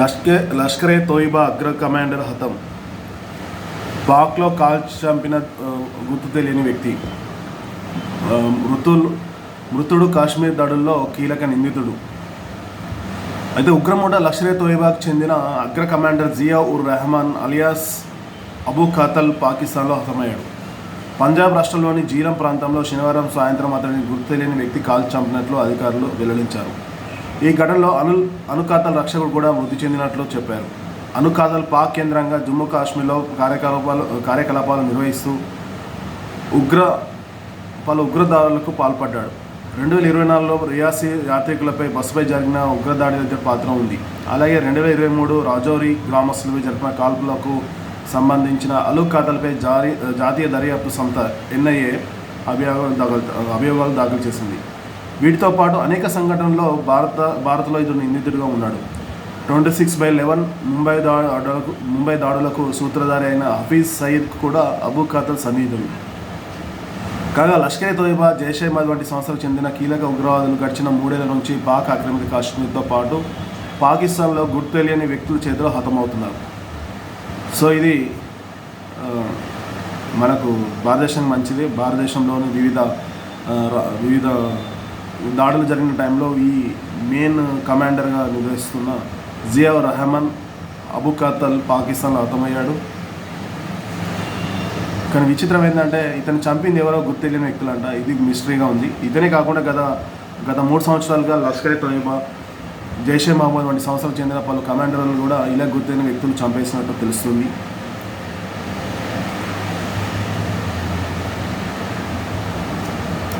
లష్కే లష్కరే తోయిబా అగ్ర కమాండర్ హతం. పాక్లో కాల్చి చంపిన గుర్తు తెలియని వ్యక్తి. మృతులు మృతుడు కాశ్మీర్ దాడుల్లో కీలక నిందితుడు. అయితే ఉగ్రమూట లష్కరే తోయిబాకు చెందిన అగ్ర కమాండర్ జియా ఉర్ రెహమాన్ అలియాస్ అబూ ఖాతల్ పాకిస్తాన్లో హతమయ్యాడు. పంజాబ్ రాష్ట్రంలోని జీలం ప్రాంతంలో శనివారం సాయంత్రం అతడిని గుర్తు తెలియని వ్యక్తి కాల్చి చంపినట్లు అధికారులు వెల్లడించారు. ఈ ఘటనలో అను అనుకాతల్ రక్షకుడు కూడా మృతి చెందినట్లు చెప్పారు. అనుకాతల్ పాక్ కేంద్రంగా జమ్మూ కాశ్మీర్లో కార్యకలాపాలు కార్యకలాపాలు నిర్వహిస్తూ ఉగ్ర పలు ఉగ్రదాడులకు పాల్పడ్డాడు. రెండు వేల ఇరవై నాలుగులో రియాసీ యాత్రికులపై బస్సుపై జరిగిన ఉగ్రదాడి దగ్గర పాత్ర ఉంది. అలాగే రెండు వేల ఇరవై మూడు రాజౌరి గ్రామస్తులపై జరిపిన కాల్పులకు సంబంధించిన అలు ఖాతాలపై జారీ జాతీయ దర్యాప్తు సంస్థ ఎన్ఐఏ అభియోగాలు దాఖలు అభియోగాలు దాఖలు చేసింది. వీటితో పాటు అనేక సంఘటనల్లో భారత భారత్లో ఇతడు నిందితుడిగా ఉన్నాడు. Twenty six by eleven Mumbai దాడులకు ముంబై దాడులకు సూత్రధారి అయిన హఫీజ్ సయీద్ కూడా అబూ ఖాతర్ సన్నిహితుడు కాగా లష్కర్ తోయిబా జైషే మహమ్మద్ వంటి సంస్థలకు చెందిన కీలక ఉగ్రవాదులు గడిచిన మూడేళ్ళ నుంచి పాక్ ఆక్రమిత కాశ్మీర్తో పాటు పాకిస్తాన్లో గుర్తు తెలియని వ్యక్తుల చేతిలో హతమవుతున్నారు. సో ఇది మనకు భారతదేశానికి మంచిది. భారతదేశంలోని వివిధ వివిధ దాడులు జరిగిన టైంలో ఈ మెయిన్ కమాండర్గా నిర్వహిస్తున్న జియా రెహమాన్ అబు ఖాతల్ పాకిస్తాన్లో అర్థమయ్యాడు కానీ విచిత్రం ఏంటంటే ఇతను చంపింది ఎవరో గుర్తు వ్యక్తులు వ్యక్తులంట. ఇది మిస్టరీగా ఉంది. ఇతనే కాకుండా గత గత మూడు సంవత్సరాలుగా లష్కర్ తోయిబా జైషే మహమ్మద్ వంటి సంస్థలకు చెందిన పలు కమాండర్లు కూడా ఇలా గుర్తైన వ్యక్తులు చంపేసినట్టు తెలుస్తుంది.